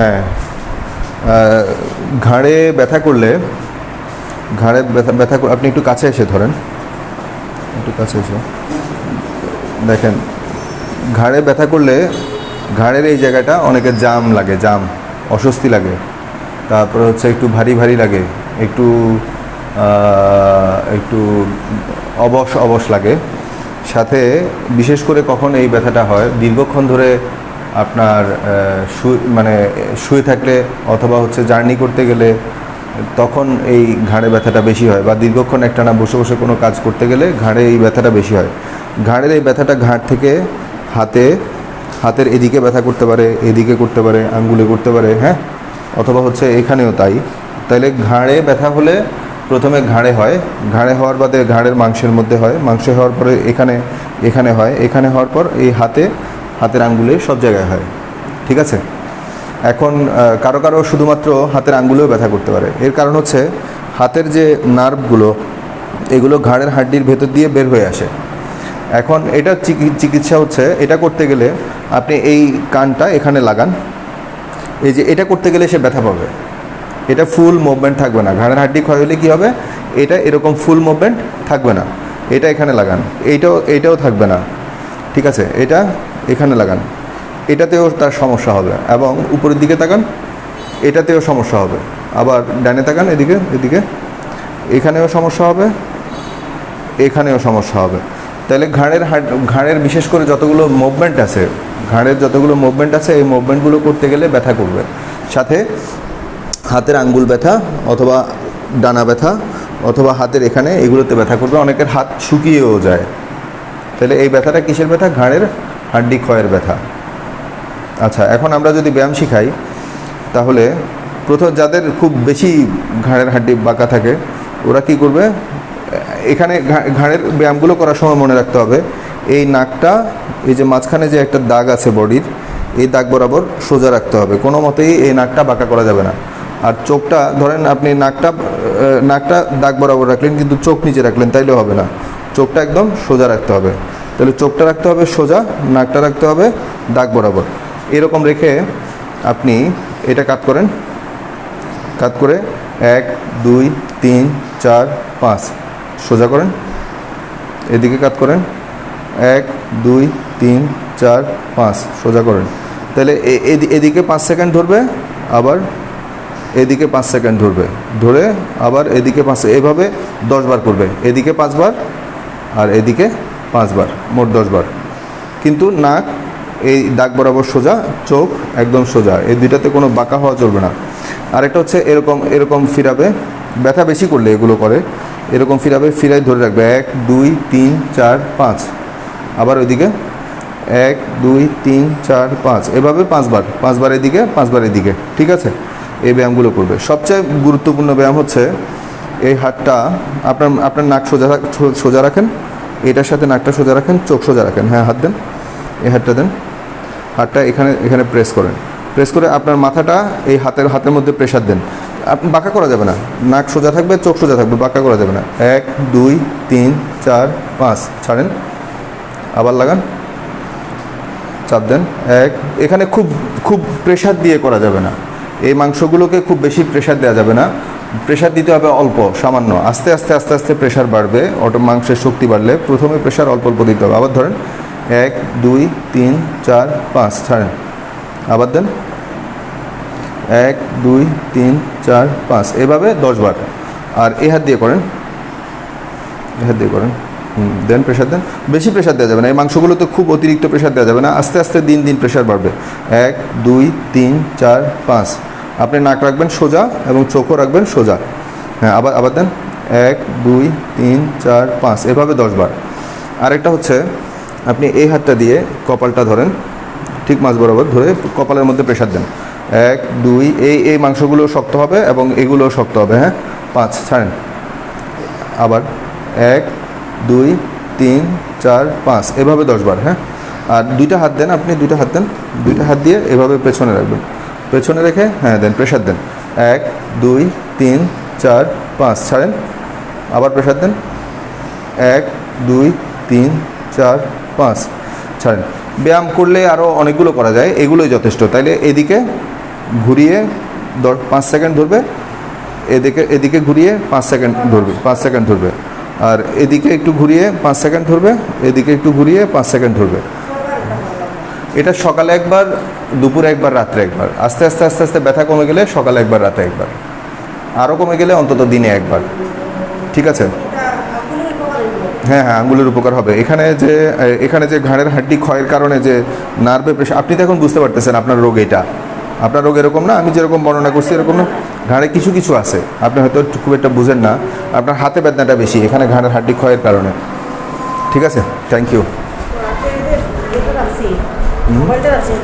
হ্যাঁ। ঘাড়ে ব্যথা করলে, ঘাড়ে ব্যথা ব্যথা আপনি একটু কাছে এসে ধরেন। একটু কাছে এসে। দেখেন, ঘাড়ে ব্যথা করলে ঘাড়ের এই জায়গাটা অনেকের জাম লাগে, জাম, অস্বস্তি লাগে। তারপর হচ্ছে একটু ভারী ভারী লাগে, একটু একটু অবশ অবশ লাগে। সাথে বিশেষ করে কখন এই ব্যথাটা হয়, দীর্ঘক্ষণ ধরে আপনার মানে শুয়ে থাকলে অথবা হচ্ছে জার্নি করতে গেলে তখন এই ঘাড়ে ব্যথাটা বেশি হয় বা দীর্ঘক্ষণ একটানা বসে বসে কোনো কাজ করতে গেলে ঘাড়ে এই ব্যথাটা বেশি হয়। ঘাড়ের এই ব্যথাটা ঘাড় থেকে হাতে, হাতের এদিকে ব্যথা করতে পারে, এদিকে করতে পারে, আঙ্গুলে করতে পারে হ্যাঁ? অথবা হচ্ছে এখানেও তাই। তাইলে ঘাড়ে ব্যথা হলে প্রথমে ঘাড়ে হয়। ঘাড়ে হওয়ার বাদে ঘাড়ের মাংসের মধ্যে হয়। মাংসে হওয়ার পরে এখানে এখানে হয়। এখানে হওয়ার পর এই হাতে হাতের আঙ্গুলে সব জায়গায় হয়। ঠিক আছে? এখন কারও কারও শুধুমাত্র হাতের আঙ্গুলেও ব্যথা করতে পারে। এর কারণ হচ্ছে হাতের যে নার্ভগুলো, এগুলো ঘাড়ের হাড্ডির ভেতর দিয়ে বের হয়ে আসে। এখন এটা চিকি- চিকিৎসা হচ্ছে, এটা করতে গেলে আপনি এই কানটা এখানে লাগান। এই যে এটা করতে গেলে সে ব্যথা পাবে। এটা ফুল মুভমেন্ট থাকবে না। ঘাড়ের হাড্ডি ক্ষয় হলে কী হবে? এটা এরকম ফুল মুভমেন্ট থাকবে না। এটা এখানে লাগান। এইটাও এইটাও থাকবে না। ঠিক আছে? এটা এখানে লাগান। এটাতেও তার সমস্যা হবে এবং উপরের দিকে তাকান, এটাতেও সমস্যা হবে। আবার ডানে তাকান, এদিকে এদিকে। এখানেও সমস্যা হবে, এখানেও সমস্যা হবে। তাহলে ঘাড়ের ঘাড়ের বিশেষ করে যতগুলো মুভমেন্ট আছে, ঘাড়ের যতগুলো মুভমেন্ট আছে, এই মুভমেন্টগুলো করতে গেলে ব্যথা করবে। সাথে হাতের আঙ্গুল ব্যথা অথবা ডানা ব্যথা অথবা হাতের এখানে এগুলোতে ব্যথা করবে। অনেকের হাত শুকিয়েও যায়। তাহলে এই ব্যথাটা কিসের ব্যথা? ঘাড়ের হাড্ডি ক্ষয়ের ব্যথা। আচ্ছা এখন আমরা যদি ব্যায়াম শিখাই, তাহলে প্রথম যাদের খুব বেশি ঘাড়ের হাড্ডি বাঁকা থাকে, ওরা কি করবে? এখানে ঘাড়ের ব্যায়ামগুলো করার সময় মনে রাখতে হবে, এই নাকটা, এই যে মাঝখানে যে একটা দাগ আছে বডির, এই দাগ বরাবর সোজা রাখতে হবে। কোনো মতেই এই নাকটা বাঁকা করা যাবে না। আর চোখটা, ধরেন আপনি নাকটা নাকটা দাগ বরাবর রাখলেন, কিন্তু চোখ নিচে রাখলেন তাইলেও হবে না। চোখটা একদম সোজা রাখতে হবে। তাহলে চোখটা রাখতে হবে সোজা, নাকটা রাখতে হবে দাগ বরাবর। এরকম রেখে আপনি এটা কাট করেন। কাট করে এক, দুই, তিন, চার, পাঁচ, সোজা করেন। এদিকে কাট করেন। এক, দুই, তিন, চার, পাঁচ, সোজা করেন। তাহলে এদিকে পাঁচ সেকেন্ড ধরবে, আবার এদিকে পাঁচ সেকেন্ড ধরবে। ধরে আবার এদিকে পাঁচ, এভাবে দশবার করবে। এদিকে পাঁচবার আর এদিকে পাঁচবার, মোট দশবার। কিন্তু নাক, এই দাগ বরাবর সোজা, চোখ একদম সোজা। এই দুইটাতে কোনো বাঁকা হওয়া চলবে না। আরেকটা হচ্ছে এরকম এরকম ফিরাবে, ব্যথা বেশি করলে এগুলো করে, এরকম ফিরাবে ফিরাই ধরে রাখবে। এক, দুই, তিন, চার, পাঁচ। আবার ওইদিকে, এক, দুই, তিন, চার, পাঁচ। এভাবে পাঁচবার পাঁচবার এদিকে পাঁচবার এদিকে, ঠিক আছে? এই ব্যায়ামগুলো করবে। সবচেয়ে গুরুত্বপূর্ণ ব্যায়াম হচ্ছে, এই হাতটা আপনার আপনার নাক সোজা সোজা রাখেন। এটার সাথে নাকটা সোজা রাখেন, চোখ সোজা রাখেন। হ্যাঁ হাত দেন এ হাতটা দেন। হাতটা এখানে এখানে প্রেস করেন। প্রেস করে আপনার মাথাটা এই হাতের হাতের মধ্যে প্রেশার দেন। আপনি বাঁকা করা যাবে না। নাক সোজা থাকবে, চোখ সোজা থাকবে, বাঁকা করা যাবে না। এক, দুই, তিন, চার, পাঁচ, ছাড়েন। আবার লাগান। চাপ দেন। এক, এখানে খুব খুব প্রেশার দিয়ে করা যাবে না। এই মাংসগুলোকে খুব বেশি প্রেশার দেওয়া যাবে না। প্রেশার দিতে হবে অল্প, সামান্য। আস্তে আস্তে আস্তে আস্তে প্রেশার বাড়বে, অটো মাংসের শক্তি বাড়লে প্রথমে প্রেশার অল্প অল্প দিতে হবে। আবার ধরেন, এক, দুই, তিন, চার, পাঁচ, ছাড়েন। আবার দেন। এক, দুই, তিন, চার, পাঁচ, এভাবে দশবার আর এ হাত দিয়ে করেন। এ হাত দিয়ে করেন। দেন প্রেশার দেন। বেশি প্রেশার দেওয়া যাবে না। এই মাংসগুলো তো খুব অতিরিক্ত প্রেশার দেওয়া যাবে না। আস্তে আস্তে দিন দিন প্রেশার বাড়বে। এক, দুই, তিন, চার, পাঁচ। আপনি নাক রাখবেন সোজা এবং চোখও রাখবেন সোজা। হ্যাঁ আবার আবার দেন। এক, দুই, তিন, চার, পাঁচ, এভাবে দশবার আরেকটা হচ্ছে, আপনি এই হাতটা দিয়ে কপালটা ধরেন, ঠিক মাছ বরাবর ধরে কপালের মধ্যে প্রেশার দেন। এক, দুই, এই এই মাংসগুলো শক্ত হবে এবং এগুলো শক্ত হবে হ্যাঁ? পাঁচ, ছাড়েন। আবার এক, দুই, তিন, চার, পাঁচ, এভাবে দশবার হ্যাঁ? আর দুইটা হাত দেন আপনি, দুইটা হাত দেন, দুইটা হাত দিয়ে এভাবে পেছনে রাখবেন। পেছনে রেখে হ্যাঁ দেন প্রেশার দেন। এক, দুই, তিন, চার, পাঁচ, ছাড়েন। আবার প্রেশার দেন। এক, দুই, তিন, চার, পাঁচ, ছাড়েন। ব্যায়াম করলে আরও অনেকগুলো করা যায়, এগুলোই যথেষ্ট। তাইলে এদিকে ঘুরিয়ে দশ পাঁচ সেকেন্ড ধরবে, এদিকে এদিকে ঘুরিয়ে পাঁচ সেকেন্ড ধরবে, পাঁচ সেকেন্ড ধরবে। আর এদিকে একটু ঘুরিয়ে পাঁচ সেকেন্ড ধরবে, এদিকে একটু ঘুরিয়ে পাঁচ সেকেন্ড ধরবে। এটা সকালে একবার, দুপুরে একবার, রাত্রে একবার। আস্তে আস্তে আস্তে আস্তে ব্যথা কমে গেলে সকালে একবার, রাতে একবার। আরও কমে গেলে অন্তত দিনে একবার। ঠিক আছে? হ্যাঁ হ্যাঁ আঙ্গুলের উপকার হবে। এখানে যে এখানে যে ঘাড়ের হাড্ডি ক্ষয়ের কারণে যে নার্ভে প্রেশার আপনি তো এখন বুঝতে পারতেছেন আপনার রোগ এটা। আপনার রোগ এরকম না? আমি যেরকম বর্ণনা করছি এরকম না? ঘাড়ে কিছু কিছু আছে। আপনি হয়তো খুব একটা বুঝেন না। আপনার হাতে বেদনাটা বেশি, এখানে ঘাড়ের হাড্ডি ক্ষয়ের কারণে। ঠিক আছে? থ্যাংক ইউ রাতে যে এটা আছে মোবাইলটা আছে